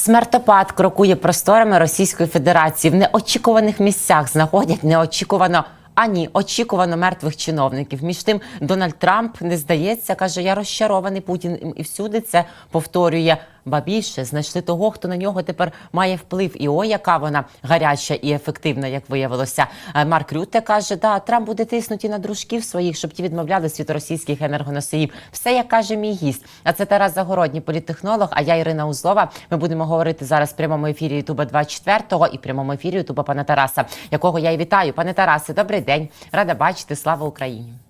Смертопад крокує просторами Російської Федерації. В неочікуваних місцях знаходять неочікувано. Ані очікувано мертвих чиновників. Між тим Дональд Трамп не здається, каже: я розчарований Путін і всюди це повторює. Ба більше знайшли того, хто на нього тепер має вплив. І о, яка вона гаряча і ефективна, як виявилося. Е, Марк Рютте каже, да, Трамп буде тиснути на дружків своїх, щоб ті відмовлялись від російських енергоносіїв. Все як каже мій гість. А це Тарас Загородній, політтехнолог. А я Ірина Узлова. Ми будемо говорити зараз в прямому ефірі Ютуба 24-го і прямому ефірі Ютуба пана Тараса, якого я і вітаю. Пане Тарасе, добрий день. Рада бачити. Слава Україні.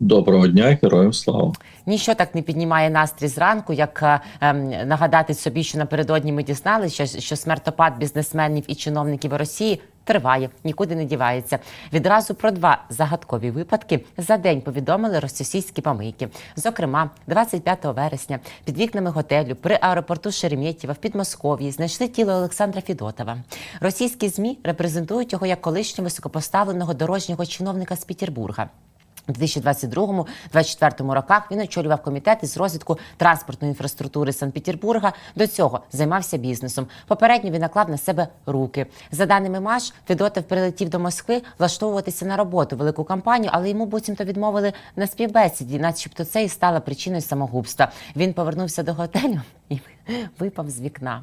Доброго дня, героям слава. Ніщо так не піднімає настрій зранку, як е, ем, нагадати собі, що напередодні ми дізналися, що, що смертопад бізнесменів і чиновників Росії триває, нікуди не дівається. Відразу про два загадкові випадки за день повідомили російські помийки. Зокрема, 25 вересня під вікнами готелю при аеропорту Шереметьєва в Підмосков'ї знайшли тіло Олександра Фідотова. Російські змі репрезентують його як колишнього високопоставленого дорожнього чиновника з Петербурга. У 2022-2024 роках він очолював комітет із розвитку транспортної інфраструктури Санкт-Петербурга. До цього займався бізнесом. Попередньо він наклав на себе руки. За даними МАШ, Федотов прилетів до Москви влаштовуватися на роботу в велику компанію, але йому буцімто відмовили на співбесіді, начебто це і стало причиною самогубства. Він повернувся до готелю і випав з вікна.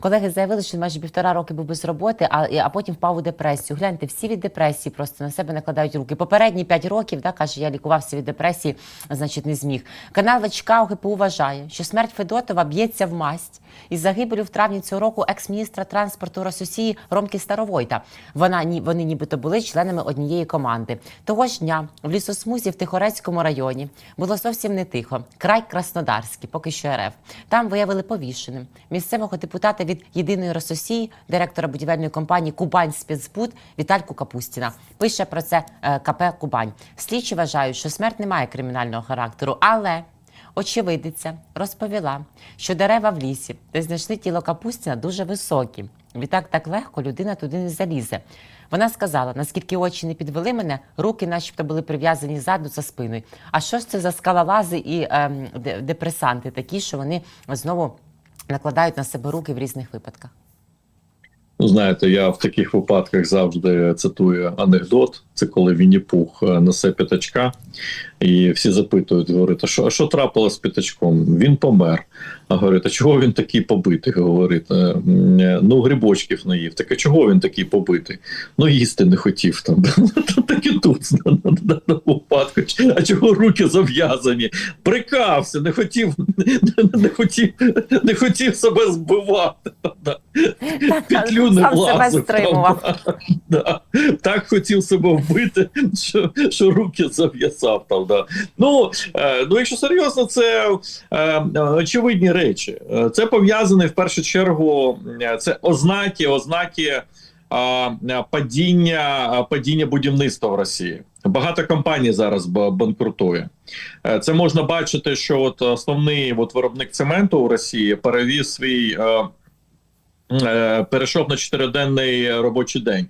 Колеги заявили, що майже півтора роки був без роботи, а, а потім впав у депресію. Гляньте, всі від депресії просто на себе накладають руки. Попередні п'ять років, да, каже, я лікувався від депресії, значить, не зміг. Канал ВЧК ОГПУ вважає, що смерть Федотова б'ється в масть із загибелю в травні цього року екс-міністра транспорту Рососії Ромки Старовойта. Вона ні, вони нібито були членами однієї команди. Того ж дня в лісосмузі в Тихорецькому районі було зовсім не тихо. Край Краснодарський, поки що РФ. Там виявили повішеним місцевого депутата від єдиної Рососії, директора будівельної компанії Кубань спецбуд Вітальку Капустіна. Пише про це е, КП Кубань. Слідчі вважають, що смерть не має кримінального характеру, але очевидиця розповіла, що дерева в лісі, де знайшли тіло Капустіна, дуже високі. Відтак так легко людина туди не залізе. Вона сказала, наскільки очі не підвели мене, руки, начебто, були прив'язані ззаду за спиною. А що ж це за скалолази і ем, депресанти такі, що вони знову накладають на себе руки в різних випадках? Ну, знаєте, я в таких випадках завжди цитую анекдот. Це коли Вінні Пух е, несе п'ятачка, і всі запитують, говорить, а що, а що трапилось з п'ятачком? Він помер. А говорить, а чого він такий побитий? Говорить, «Е, е, ну грибочків не їв. Так а чого він такий побитий? Ну їсти не хотів там. Так і тут на, випадку. А чого руки зав'язані? Прикався, не хотів, не, хотів, не хотів себе збивати. Петлю не влазив. Так хотів себе вбити, що руки зав'язав там. Да. Ну, е, ну, якщо серйозно, це е, очевидні речі. Е, Це пов'язане в першу чергу. Це ознаки, ознаки падіння, падіння будівництва в Росії. Багато компаній зараз банкрутує. Це можна бачити, що от основний от виробник цементу у Росії перевіз свій. перейшов на чотириденний робочий день.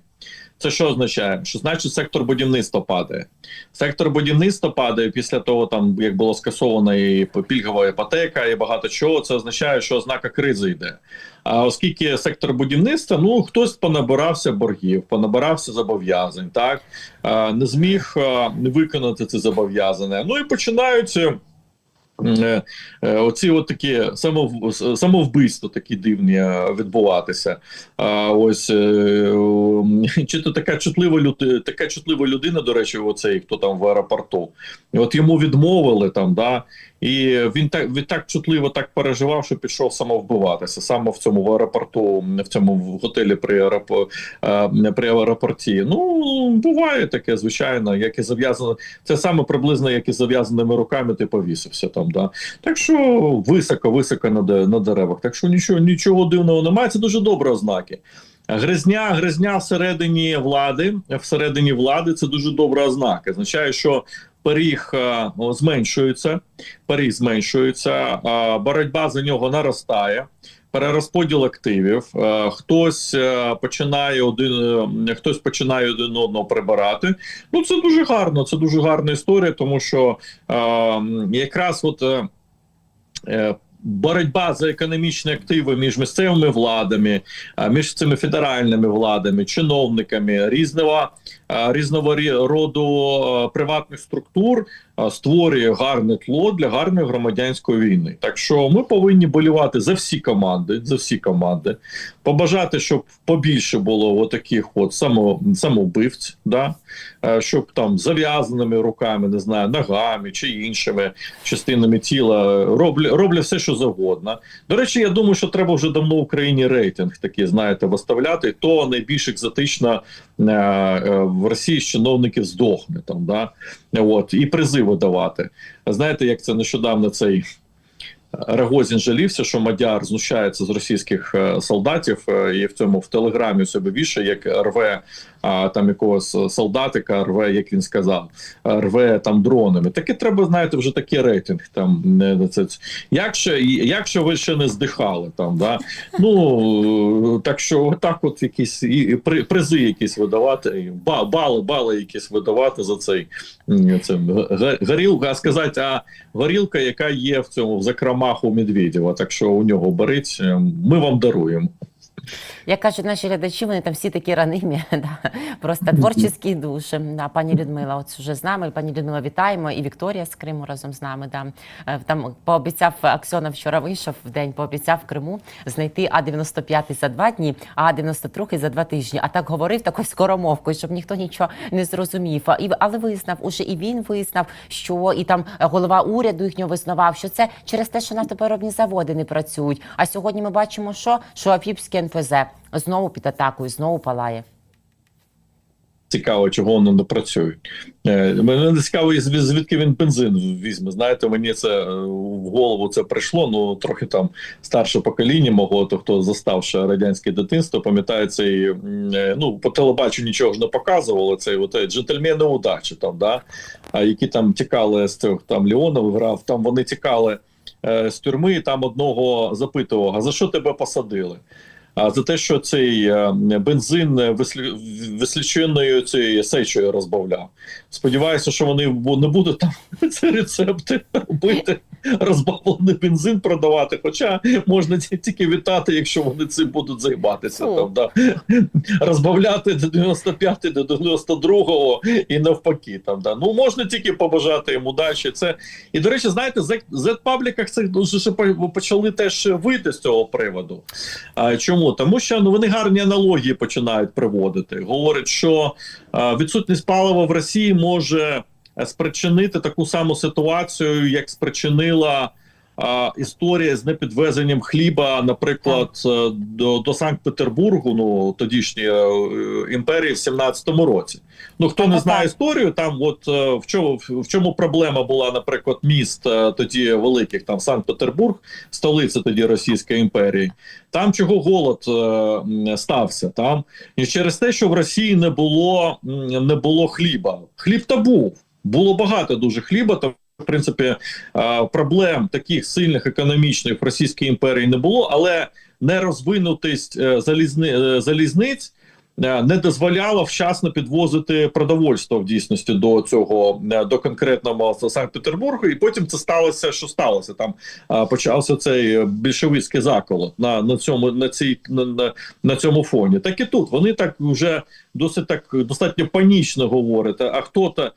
Це що означає? Що значить сектор будівництва падає? Сектор будівництва падає після того, там як було скасовано і пільгова іпотека, і багато чого. Це означає, що ознака кризи йде. А оскільки сектор будівництва, ну хтось понабирався боргів, понабирався зобов'язань, так не зміг виконати це зобов'язання. Ну і починаються. Е, е, Оці от такі самов, самовбивства такі дивні е, відбуватися. А ось чи то така чутлива людина, така чутлива людина, до речі, оцей хто там в аеропорту. От йому відмовили там, да, і він так він так чутливо так переживав, що пішов самовбиватися саме в цьому в аеропорту, в цьому в готелі при аеропо, е, при аеропорті. Ну буває таке, звичайно, як і зав'язано. Це саме приблизно, як і зав'язаними руками, ти повісився там. Да? Так що високо, високо на, на деревах. Так що нічого, нічого дивного немає. Це дуже добре ознаки. Гризня, гризня всередині влади, всередині влади це дуже добра ознака. Означає, що пиріг е, зменшується, пиріг зменшується, боротьба за нього наростає. Перерозподіл активів, е, хтось е, починає один, е, хтось починає один одного прибирати. Ну це дуже гарно. Це дуже гарна історія, тому що е, якраз от е, е, боротьба за економічні активи між місцевими владами, між цими федеральними владами, чиновниками різного різного роду приватних структур створює гарне тло для гарної громадянської війни. Так що ми повинні болівати за всі команди, за всі команди, побажати, щоб побільше було отаких от само, самовбивць, да? е, щоб там зав'язаними руками, не знаю, ногами чи іншими частинами тіла роблять роблять все, що завгодно. До речі, я думаю, що треба вже давно в Україні рейтинг такий, знаєте, виставляти. То найбільш екзотично е, е, в Росії з чиновників здохне там, да? От, і призиви давати. Знаєте, як це нещодавно цей. Рогозін жалівся, що Мадяр знущається з російських е, солдатів е, і в цьому в телеграмі себе більше, як рве а, там якогось солдатика, рве, як він сказав, е, рве там дронами. Таке треба, знаєте, вже такий рейтинг. Там не це якщо, якщо ви ще не здихали, там да ну так що так, от якісь і, при- призи якісь видавати, і ба- бали, бали якісь видавати за цей це, горілка, а сказати, а горілка, яка є в цьому в закромах у Медведєва. Так що у нього беріть, е, ми вам даруємо. Як кажуть наші глядачі, вони там всі такі ранимі, да. просто творчі душі. Да, пані Людмила, от вже з нами. Пані Людмила, вітаємо. І Вікторія з Криму разом з нами. Да. Е, Там пообіцяв Аксьонов вчора вийшов в день, пообіцяв в Криму знайти А-95 за два дні, а А-92 за два тижні. А так говорив такою скоромовкою, щоб ніхто нічого не зрозумів. І, але визнав, уже і він визнав, що і там голова уряду їхнього визнавав, що це через те, що нафтопереробні заводи не працюють. А сьогодні ми бачимо, що, що Афіпське НПЗ знову під атакою, знову палає. Цікаво, чого воно не працює. Е, Мене не цікаво, звідки він бензин візьме. Знаєте, мені це е, в голову це прийшло. Ну трохи там старше покоління мого, то хто застав ще радянське дитинство, пам'ятає цей е, ну по телебаченню нічого ж не показували. Цей от е, джентльмени удачі там, да які там тікали з цих там Леонов грав. Там вони тікали е, з тюрми. і Там одного запитував: а за що тебе посадили? А за те, що цей е, бензин е, вислі... висліченою цією сечою розбавляв. Сподіваюся, що вони не будуть там ці рецепти робити, розбавлений бензин продавати. Хоча можна тільки вітати, якщо вони цим будуть займатися. Там, да. Розбавляти до 95 до 92-го і навпаки. Там, да. Ну можна тільки побажати їм удачі. Це і до речі, знаєте, в Z-пабліках це дуже почали теж вийти з цього приводу. А, чому? Тому що ну вони гарні аналогії починають приводити. Говорять, що е, відсутність палива в Росії може е, спричинити таку саму ситуацію, як спричинила. А, Історія з непідвезенням хліба, наприклад, е, до, до Санкт-Петербургу, ну тодішньої е, імперії, в 17-му році. Ну хто не знає історію, там от е, в чому в чому проблема була, наприклад, міст тоді великих, там Санкт-Петербург, столиця тоді Російської імперії. Там чого голод е, стався там і через те, що в Росії не було не було хліба. Хліб та був було багато дуже хліба. В принципі е, проблем таких сильних економічних в Російській імперії не було, але нерозвинутість е, залізни, е, залізниць. Не дозволяла вчасно підвозити продовольство в дійсності до цього до конкретного Санкт-Петербургу, і потім це сталося. Що сталося? Там почався цей більшовицький заколот на, на цьому на цій на, на цьому фоні. Так і тут вони так вже досить так достатньо панічно говорять. А хто то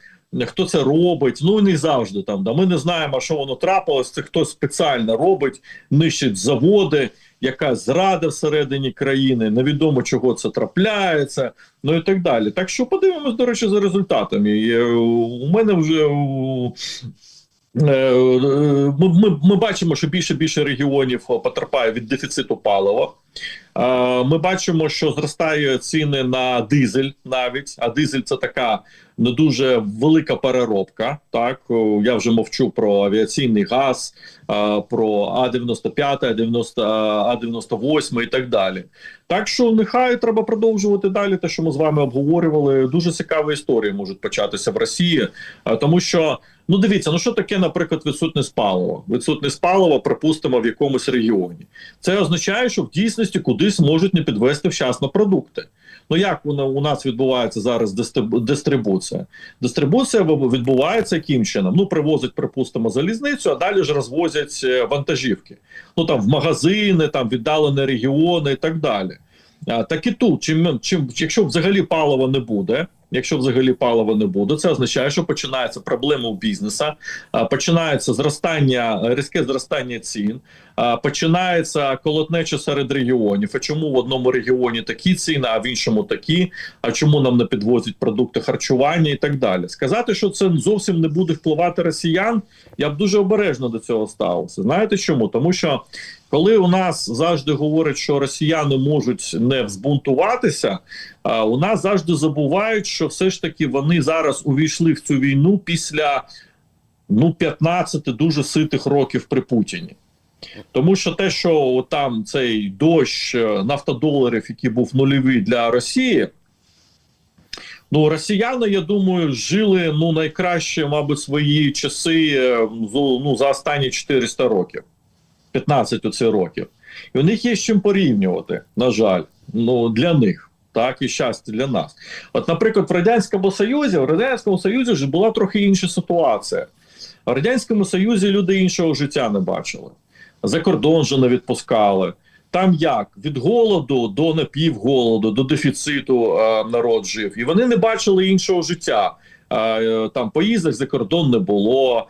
хто це робить? Ну не завжди там. Да ми не знаємо, що воно трапилось. Це хтось спеціально робить, нищить заводи. Яка зрада всередині країни, невідомо чого це трапляється, ну і так далі. Так що подивимось, до речі, за результатами. Е, у мене вже е, ми, ми, ми бачимо, що більше більше регіонів потерпає від дефіциту палива. Е, Ми бачимо, що зростають ціни на дизель навіть, а дизель це така не дуже велика переробка. Так я вже мовчу про авіаційний газ, е, про А-95, А-90, А-98 і так далі. Так що нехай треба продовжувати далі. Те, що ми з вами обговорювали, дуже цікаві історії можуть початися в Росії, е, тому що. Ну, дивіться, ну що таке, наприклад, відсутність палива? Відсутність палива, припустимо, в якомусь регіоні. Це означає, що в дійсності дійсності кудись можуть не підвести вчасно продукти. Ну як вона у нас відбувається зараз дистрибуція? Дистрибуція відбувається яким чином? Ну, привозять, припустимо, залізницю, а далі ж розвозять е, вантажівки. Ну там в магазини, там віддалені регіони і так далі. А, так і тут, чим, чим, якщо взагалі палива не буде, якщо взагалі палива не буде, це означає, що починаються проблеми у бізнеса, починається зростання, різке зростання цін, починається колотнеча серед регіонів. А чому в одному регіоні такі ціни, а в іншому такі? А чому нам не підвозять продукти харчування і так далі? Сказати, що це зовсім не буде впливати росіян, я б дуже обережно до цього ставився. Знаєте чому? Тому що коли у нас завжди говорять, що росіяни можуть не збунтуватися, у нас завжди забувають, що все ж таки вони зараз увійшли в цю війну після ну 15 дуже ситих років при Путіні. Тому що те, що там цей дощ е, нафтодоларів, який був нульовий для Росії, ну росіяни, я думаю, жили ну найкраще, мабуть, свої часи е, ну, за останні 400 років. 15 оце років. І у них є з чим порівнювати, на жаль, ну для них, так і щастя для нас. От, наприклад, в Радянському Союзі, в Радянському Союзі ж була трохи інша ситуація. В Радянському Союзі люди іншого життя не бачили. За кордон же не відпускали. Там як від голоду до напівголоду, до дефіциту е, народ жив, і вони не бачили іншого життя. Е, там поїздок за кордон не було,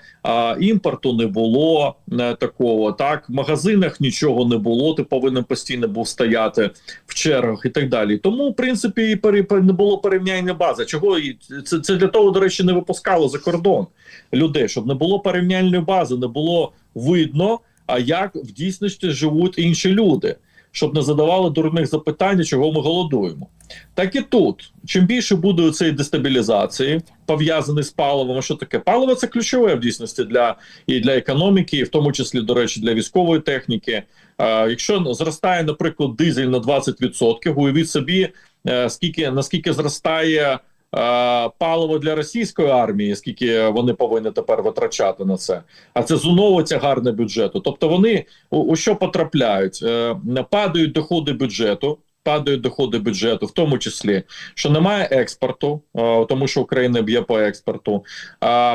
імпорту не було е, такого. Так, в магазинах нічого не було. Ти повинен постійно був стояти в чергах і так далі. Тому, в принципі, і не було порівняння бази. Чого це, це для того, до речі, не випускало за кордон людей, щоб не було порівняльної бази, не було видно, а як в дійсності живуть інші люди, щоб не задавали дурних запитань, чого ми голодуємо. Так і тут, чим більше буде цієї дестабілізації, пов'язаний з паливом, що таке? Паливо це ключове в дійсності для і для економіки, і в тому числі, до речі, для військової техніки. А, якщо зростає, наприклад, дизель на 20%, уявіть собі, е, скільки наскільки зростає. Е, Паливо для російської армії, скільки вони повинні тепер витрачати на це, а це знову тягар на бюджету. Тобто вони у, у що потрапляють? Е, падають доходи бюджету, падають доходи бюджету, в тому числі, що немає експорту, е, тому що Україна б'є по експорту,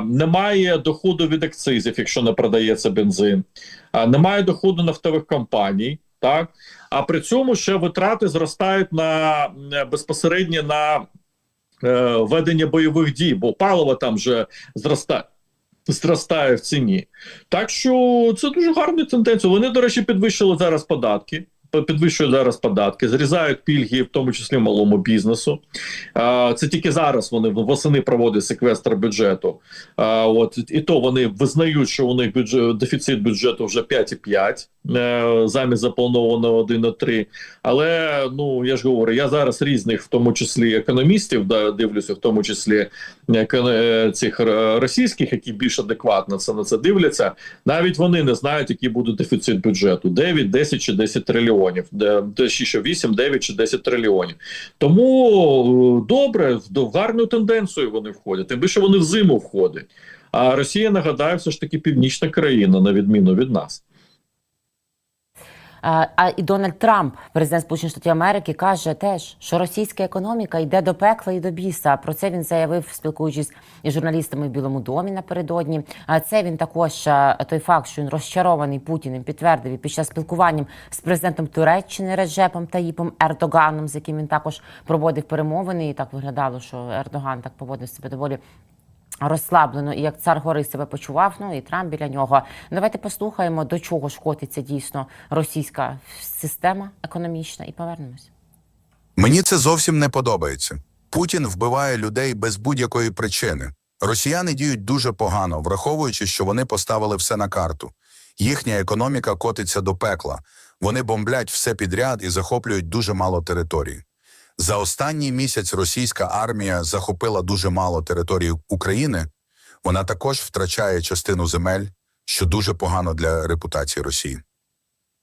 немає доходу від акцизів, якщо не продається бензин, е, немає доходу нафтових компаній. Так, а при цьому ще витрати зростають на безпосередньо на е, ведення бойових дій, бо паливо там вже зростає. Зростає в ціні, так що це дуже гарна тенденція. Вони, до речі, підвищили зараз податки. Підвищують зараз податки, зрізають пільги, в тому числі малому бізнесу. Це тільки зараз вони восени проводять секвестр бюджету. От і то вони визнають, що у них бюджет, дефіцит бюджету вже 5,5 е, замість запланованого 1,3. Але ну я ж говорю, я зараз різних, в тому числі економістів, да, дивлюся, в тому числі е, цих е, російських, які більш адекватно це на це дивляться. Навіть вони не знають, який буде дефіцит бюджету: 9, 10 чи 10 трильйонів, що 8, 9 чи 10 трильйонів. Тому е, добре, в гарну тенденцію вони входять. Тим більше вони в зиму входять. А Росія нагадаю, все ж таки північна країна, на відміну від нас. А, і Дональд Трамп, президент Сполучених Штатів Америки, каже теж, що російська економіка йде до пекла і до біса. Про це він заявив, спілкуючись із журналістами в Білому домі напередодні. А це він також той факт, що він розчарований Путіним, підтвердив і під час спілкування з президентом Туреччини Реджепом Таїпом Ердоганом, з яким він також проводив перемовини. І так виглядало, що Ердоган так поводив себе доволі розслаблено і як цар гори себе почував. Ну і Трамп біля нього. Давайте послухаємо, до чого ж котиться дійсно російська система економічна, і повернемось. Мені це зовсім не подобається. Путін вбиває людей без будь-якої причини. Росіяни діють дуже погано, враховуючи, що вони поставили все на карту. Їхня економіка котиться до пекла. Вони бомблять все підряд і захоплюють дуже мало територій. За останній місяць російська армія захопила дуже мало території України. Вона також втрачає частину земель, що дуже погано для репутації Росії.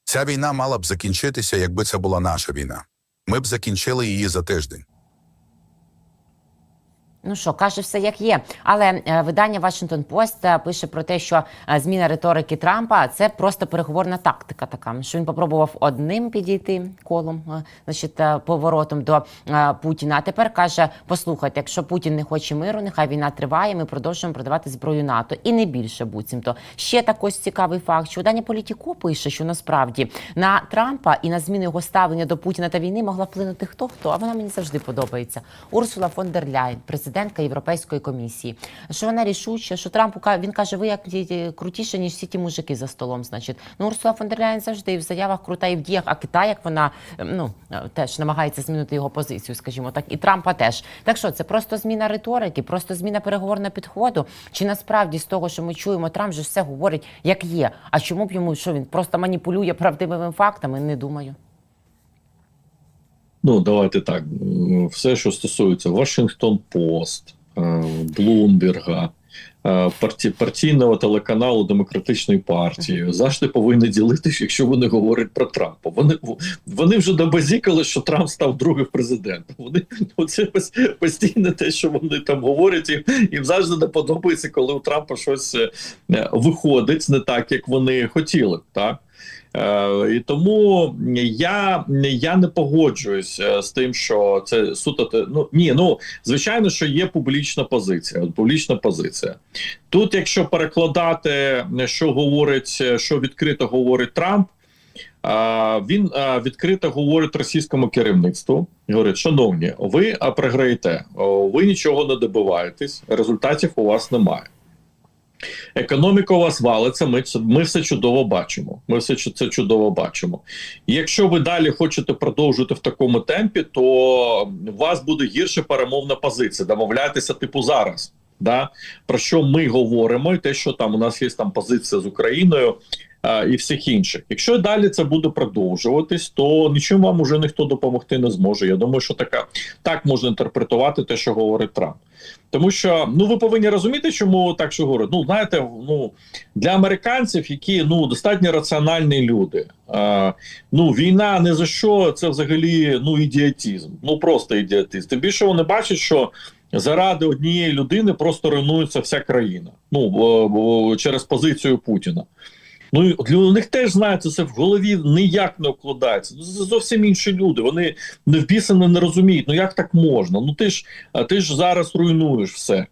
Ця війна мала б закінчитися, якби це була наша війна. Ми б закінчили її за тиждень. Ну що, каже все як є. Але е, видання Washington Post е, пише про те, що е, зміна риторики Трампа це просто переговорна тактика. Така що він попробував одним підійти колом, значить, поворотом до Путіна. А тепер каже: послухайте, якщо Путін не хоче миру, нехай війна триває. Ми продовжуємо продавати зброю НАТО і не більше буцімто. Ще також цікавий факт, що видання Політіко пише, що насправді на Трампа і на зміну його ставлення до Путіна та війни могла вплинути хто хто. А вона мені завжди подобається. Урсула фон дер Ляйн, президентка Європейської комісії. Що вона рішуча, що Трампу він каже, ви як ті крутіше, ніж всі ті мужики за столом. Значить, ну Урсула фон дер Ляйн завжди і в заявах крута і в діях. А Китай, як вона ем, ну е, теж намагається змінити його позицію, скажімо так, і Трампа теж. Так що це просто зміна риторики, просто зміна переговорного підходу. Чи насправді з того, що ми чуємо, Трамп же все говорить як є. А чому б йому що він просто маніпулює правдивими фактами? Не думаю. Ну, давайте так. Все, що стосується Вашингтон Пост, Блумберга, парті, партійного телеканалу Демократичної партії, завжди повинні ділитися, якщо вони говорять про Трампа. Вони вони вже добазікали, що Трамп став другим президентом. Вони оце пос- постійно те, що вони там говорять, і їм завжди не подобається, коли у Трампа щось е, виходить не так, як вони хотіли. Так? Е, і тому я, я не погоджуюсь е, з тим, що це суто. Ну ні, ну звичайно, що є публічна позиція. Публічна позиція. Тут, якщо перекладати, що говорить, е, що відкрито говорить Трамп. А, він відкрито говорить російському керівництву. Говорить, шановні, ви програєте, ви нічого не добиваєтесь, результатів у вас немає. Економіка у вас валиться. Ми ми все чудово бачимо. Ми все це чудово бачимо. Якщо ви далі хочете продовжувати в такому темпі, то у вас буде гірша перемовна позиція. Домовляйтеся, типу, зараз. Да? Про що ми говоримо, і те, що там у нас є там позиція з Україною і всіх інших. Якщо далі це буде продовжуватись, то нічим вам уже ніхто допомогти не зможе. Я думаю, що така так можна інтерпретувати те, що говорить Трамп. Тому що ну ви повинні розуміти, чому так що говорять. Ну знаєте, ну для американців, які ну достатньо раціональні люди. А, ну війна не за що це взагалі ну ідіотизм. Ну просто ідіотизм. Тим більше вони бачать, що заради однієї людини просто руйнується вся країна. Ну через позицію Путіна. Ну для них теж знаєте, це в голові ніяк не вкладається. Ну, це зовсім інші люди. Вони не вписані, не розуміють. Ну як так можна? Ну ти ж ти ж зараз руйнуєш все.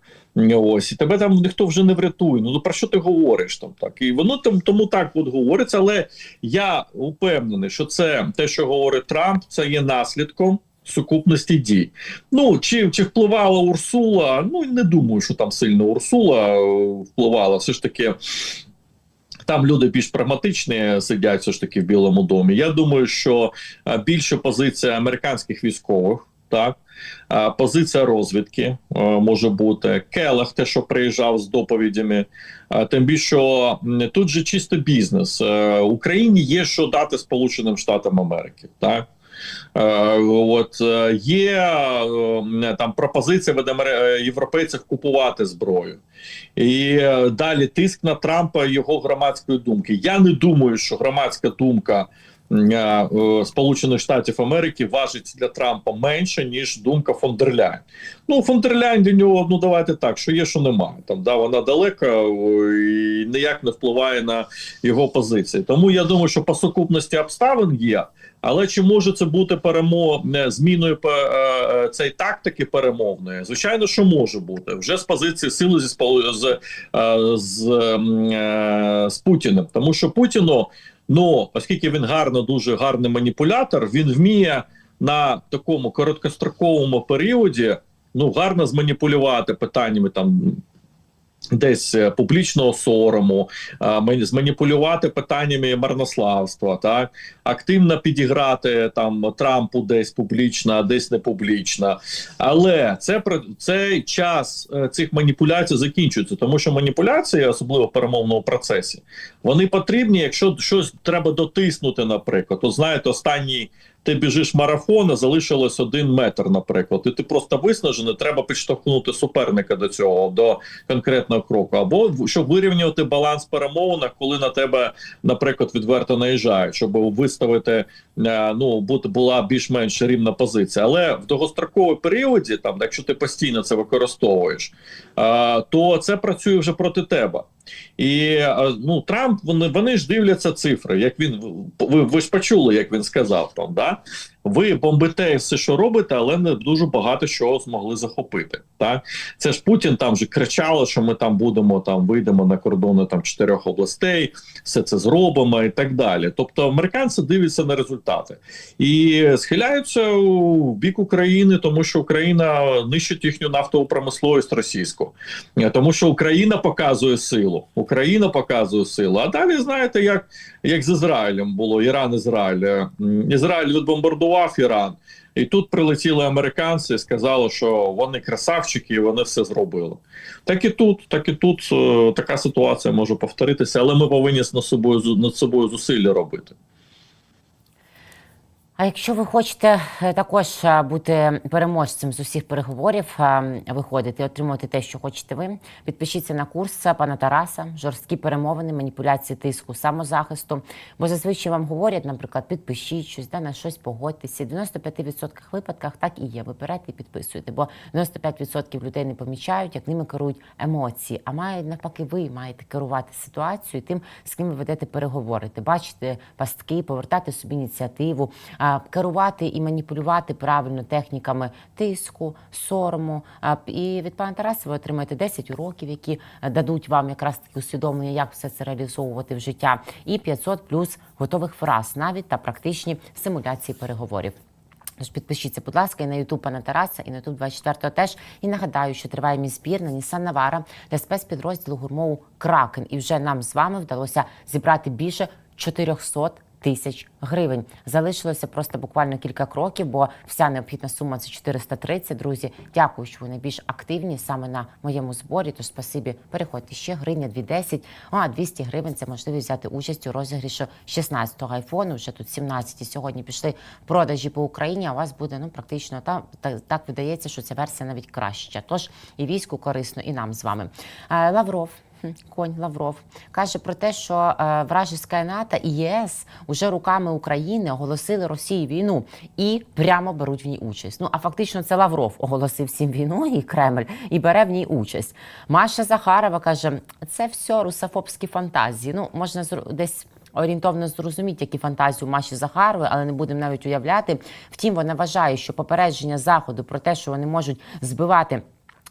Ось і тебе там ніхто вже не врятує. Ну про що ти говориш там так? І воно там тому так от говориться. Але я упевнений, що це те, що говорить Трамп, це є наслідком. Сукупності дій. Ну чи, чи впливала Урсула? Ну не думаю, що там сильно Урсула е, впливала. Все ж таки, там люди більш прагматичні сидять все ж таки в Білому домі. Я думаю, що е, більше позиція американських військових, так е, позиція розвідки е, може бути Келах, те, що приїжджав з доповідями. Тим більше тут же чисто бізнес. В Україні є що дати Сполученим Штатам Америки, так. Е, От е, є е, там пропозиція від європейців купувати зброю, і далі тиск на Трампа його громадської думки. Я не думаю, що громадська думка Сполучених Штатів Америки важить для Трампа менше ніж думка фон дер Ляйн. Ну фон дер для нього, ну давайте так, що є, що немає. Там да вона далека і ніяк не впливає на його позиції. Тому я думаю, що по сукупності обставин є. Але чи може це бути перемо зміною е, е, цієї тактики перемовної? Звичайно, що може бути вже з позиції сили зі з, е, з, е, з Путіним, тому що Путіну, ну оскільки він гарно, дуже гарний маніпулятор, він вміє на такому короткостроковому періоді ну гарно зманіпулювати питаннями там. Десь е, публічного сорому, зманіпулювати питаннями марнославства, так активно підіграти там Трампу десь публічно, а десь не публічно. Але це цей час е, цих маніпуляцій закінчується, тому що маніпуляції, особливо в перемовному процесі, вони потрібні, якщо щось треба дотиснути, наприклад. То знаєте, останній ти біжиш марафон, а залишилось один метр, наприклад, і ти просто виснажений, треба підштовхнути суперника до цього, до конкретного кроку. Або щоб вирівнювати баланс перемовинах, коли на тебе, наприклад, відверто наїжджають, щоб виставити е, ну бути була більш-менш рівна позиція. Але в довгостроковій періоді, там, якщо ти постійно це використовуєш, е, то це працює вже проти тебе. І е, ну Трамп вони, вони ж дивляться цифри. Як він ви, ви ж почули, як він сказав там, да ви бомбите все, що робите, але не дуже багато чого змогли захопити. Так це ж Путін там же кричало, що ми там будемо там вийдемо на кордони там чотирьох областей, все це зробимо і так далі. Тобто американці дивляться на результати і схиляються у бік України, тому що Україна нищить їхню нафтову промисловість російську, тому що Україна показує силу. Україна показує силу. А далі знаєте, як, як з Ізраїлем було Іран, Ізраїль. Е, Ізраїль відбомбардував Іран. І тут прилетіли американці і сказали, що вони красавчики, і вони все зробили. Так і тут, так і тут е, така ситуація може повторитися, але ми повинні над собою над собою зусилля робити. А якщо ви хочете е, також е, бути переможцем з усіх переговорів, е, виходити, отримувати те, що хочете ви, підпишіться на курс пана Тараса, жорсткі перемовини, маніпуляції тиску, самозахисту. Бо зазвичай вам говорять, наприклад, підпишіть щось, да, на щось погодьтеся. В 95% випадках так і є. Вибирайте і підписуйте, бо 95% людей не помічають, як ними керують емоції. А мають навпаки, ви маєте керувати ситуацією, тим, з ким ви ведете переговори, бачити пастки, повертати собі ініціативу, керувати і маніпулювати правильно техніками тиску, сорому. І від пана Тараса ви отримаєте 10 уроків, які е, дадуть вам якраз таки усвідомлення, як все це реалізовувати в життя, і 500 плюс готових фраз, навіть та практичні симуляції переговорів. Тож підпишіться, будь ласка, і на Ютуб пана Тараса, і на Ютуб 24 теж. І нагадаю, що триває мій збір на Nissan Navara для спецпідрозділу гурмову Кракен. І вже нам з вами вдалося зібрати більше 400 тисяч гривень. Залишилося просто буквально кілька кроків, бо вся необхідна сума це 430. Друзі, дякую, що ви найбільш активні саме на моєму зборі. Тож спасибі, переходьте ще гривня 210, а 200 гривень це можливість взяти участь у розігрішу 16-го айфону. Вже тут 17 сьогодні пішли продажі по Україні. А у вас буде ну практично там так, так видається, що ця версія навіть краща. Тож і війську корисно, і нам з вами. Е, Лавров. Конь Лавров каже про те, що е, вражеська НАТО і ЄС уже руками України оголосили Росії війну і прямо беруть в ній участь. Ну а фактично це Лавров оголосив всім війну і Кремль і бере в ній участь. Маша Захарова каже, це все русофобські фантазії. Ну можна десь. Орієнтовно зрозуміти, які фантазії у Маші Захарової, але не будемо навіть уявляти. Втім, вона вважає, що попередження заходу про те, що вони можуть збивати.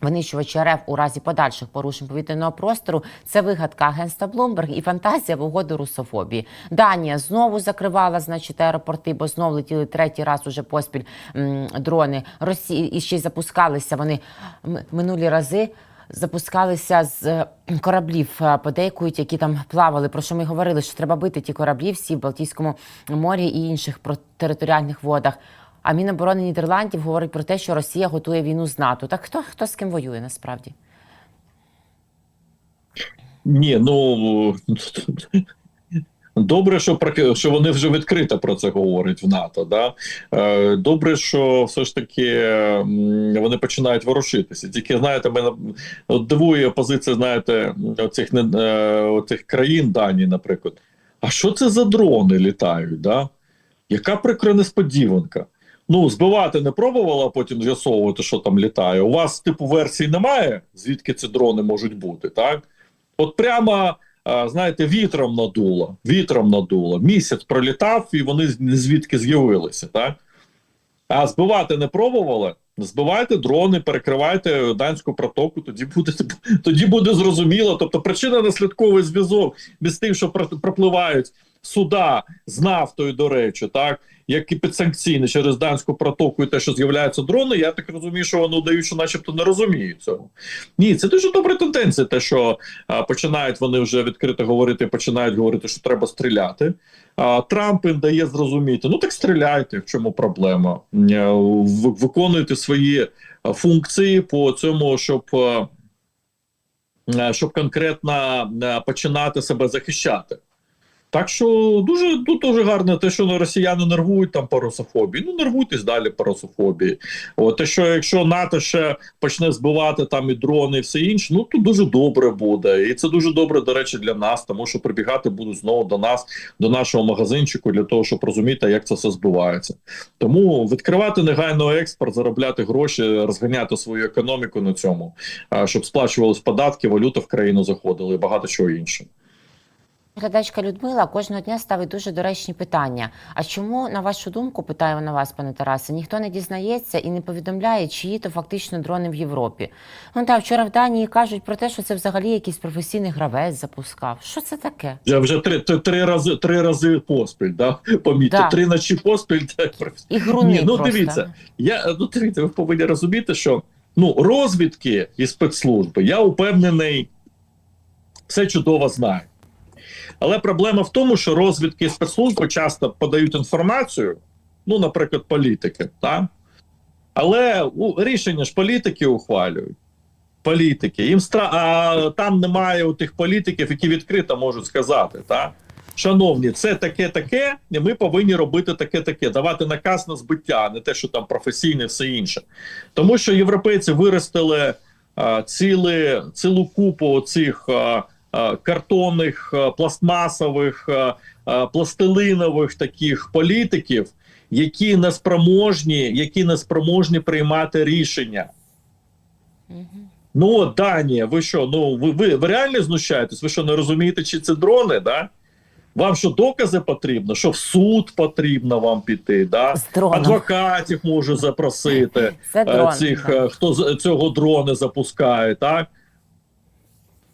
Винищувачі РФ у разі подальших порушень повітряного простору це вигадка агентства Bloomberg і фантазія в угоду русофобії. Данія знову закривала, значить, аеропорти, бо знову летіли третій раз уже поспіль м, дрони. Росії і ще й запускалися вони минулі рази. Запускалися з е, кораблів, е, подейкують, які там плавали. Про що ми говорили, що треба бити ті кораблі всі в Балтійському морі і інших територіальних водах. А Міноборони Нідерландів говорить про те, що Росія готує війну з НАТО. Так хто хто з ким воює насправді? Ні, ну добре, що що вони вже відкрито про це говорять в НАТО. Да? Е, Добре, що все ж таки вони починають ворушитися. Тільки знаєте, мене дивує позиція, знаєте, оцих е, оцих країн Данії, наприклад. А що це за дрони літають? Да? Яка прикра несподіванка? Ну, збивати не пробувала, а потім з'ясовувати, що там літає. У вас типу версії немає, звідки ці дрони можуть бути, так? От прямо, знаєте, вітром надуло, вітром надуло. Місяць пролітав, і вони звідки з'явилися, так? А збивати не пробували? Збивайте дрони, перекривайте данську протоку, тоді буде тоді буде зрозуміло. Тобто причина наслідковий зв'язок між тим, що пропливають суда з нафтою, до речі, так як і підсанкційні через данську протоку, і те, що з'являються дрони, я так розумію, що вони удають, що начебто не розуміють цього. Ні, це дуже добра тенденція, те, що а, починають вони вже відкрито говорити, починають говорити, що треба стріляти. А, Трамп їм дає зрозуміти, ну так стріляйте, в чому проблема. Е, Виконуйте свої функції по цьому, щоб. е, Щоб конкретно е, починати себе захищати. Так що дуже тут дуже гарно те, що росіяни нервують там по русофобії. Ну нервуйтесь далі по русофобії. От те, що якщо НАТО ще почне збивати там і дрони, і все інше, ну то дуже добре буде. І це дуже добре, до речі, для нас, тому що прибігати будуть знову до нас, до нашого магазинчику, для того, щоб розуміти, як це все збивається. Тому відкривати негайно експорт, заробляти гроші, розганяти свою економіку на цьому, щоб сплачувались податки, валюта в країну заходила і багато чого іншого. Глядачка Людмила кожного дня ставить дуже доречні питання. А чому, на вашу думку, питаю вона вас, пане Тарасе, ніхто не дізнається і не повідомляє, чиї то фактично дрони в Європі? Ну так, вчора в Данії кажуть про те, що це взагалі якийсь професійний гравець запускав. Що це таке? Я вже три, три, три рази три рази поспіль, да? помітьте, Да. три ночі поспіль. Так. І груни Ні, ну просто. дивіться, я ну дивіться, ви повинні розуміти, що ну розвідки і спецслужби, я упевнений, все чудово знають. Але проблема в тому, що розвідки спецслужби часто подають інформацію, ну, наприклад, політики, так? але у, рішення ж політики ухвалюють. Політики. Їм стра... А там немає у тих політиків, які відкрито можуть сказати, так? Шановні, це таке таке, і ми повинні робити таке таке, давати наказ на збиття, а не те, що там професійне, все інше. Тому що європейці виростили а, ціли, цілу купу цих картонних, пластмасових, а, а, пластилинових таких політиків, які не спроможні, які не спроможні приймати рішення. Ну, Данія, ви що? Ну ви, ви, ви реально знущаєтесь? Ви що не розумієте, чи це дрони? Да? Вам що докази потрібно? Що в суд потрібно вам піти? Да? Адвокатів можу запросити. Це е, дрон. цих, да. е, хто цього дрона запускає, так?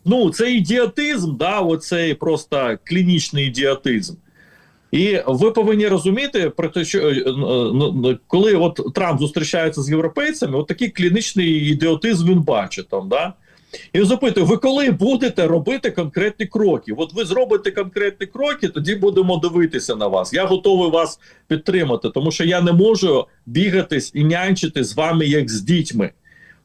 Ну, це ідіотизм, да, оцей просто клінічний ідіотизм. І ви повинні розуміти про те, що е, е, ну, коли от Трамп зустрічається з європейцями, от такий клінічний ідіотизм він бачить там, да? І він запитує: ви коли будете робити конкретні кроки? От ви зробите конкретні кроки, тоді будемо дивитися на вас. Я готовий вас підтримати, тому що я не можу бігатись і нянчити з вами як з дітьми.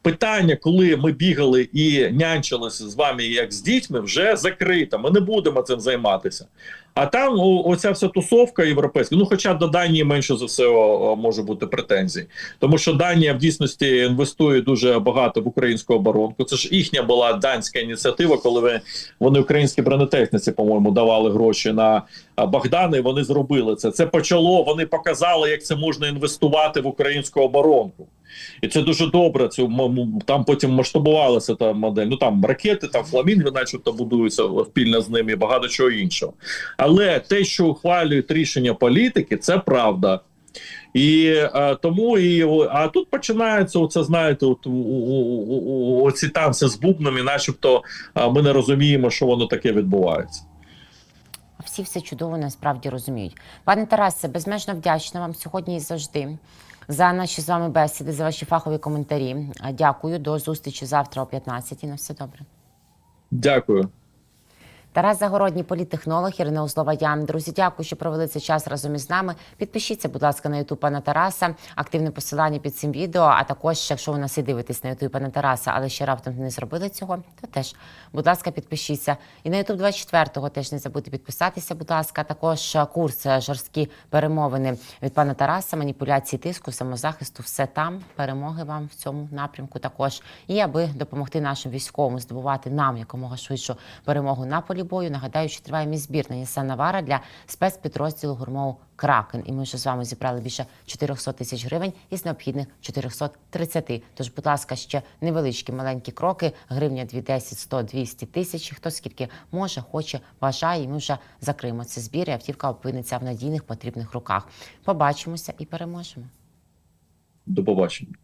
Питання, коли ми бігали і нянчилися з вами як з дітьми, вже закрито. Ми не будемо цим займатися. А там о, оця вся тусовка європейська. Ну, хоча до Данії менше за все о, о, може бути претензій, тому що Данія в дійсності інвестує дуже багато в українську оборонку. Це ж їхня була данська ініціатива, коли ви, вони українські бронетехніці, по-моєму, давали гроші на і вони зробили це. Це почало. Вони показали, як це можна інвестувати в українську оборонку. І це дуже добре. М- там потім масштабувалася та модель. Ну там ракети, там фламінги, начебто будуються спільно з ними, і багато чого іншого. Але те, що ухвалюють рішення політики, це правда. І е, тому і а тут починається оце, знаєте, от у- у- у- оці танці з бубнами, начебто е, ми не розуміємо, що воно таке відбувається. Всі все чудово насправді розуміють. Пане Тарасе, безмежно вдячна вам сьогодні і завжди за наші з вами бесіди, за ваші фахові коментарі. Дякую. До зустрічі завтра о 15 На все добре. Дякую. Тарас Загородній, політтехнолог, Ірина Узлова. Я друзі, дякую, що провели цей час разом із нами. Підпишіться, будь ласка, на Ютуб пана Тараса. Активне посилання під цим відео. А також, якщо ви нас і дивитесь на Ютуб пана Тараса, але ще раптом не зробили цього, то теж, будь ласка, підпишіться. І на Ютуб 24-го теж не забудьте підписатися. Будь ласка, також е, курс е, жорсткі перемовини від пана Тараса, маніпуляції тиску, самозахисту. Все там. Перемоги вам в цьому напрямку також. І аби допомогти нашим військовим здобувати нам якомога швидшу перемогу на полі бою. Нагадаю, що триває мій збір на Нісан Навара для спецпідрозділу гурмов Кракен. І ми вже з вами зібрали більше 400 тисяч гривень із необхідних 430. Тож, будь ласка, ще невеличкі маленькі кроки. Гривня 2, 10, 100, 200 тисяч. Хто скільки може, хоче, бажає. І ми вже закриємо цей збір. І автівка опиниться в надійних потрібних руках. Побачимося і переможемо. До побачення.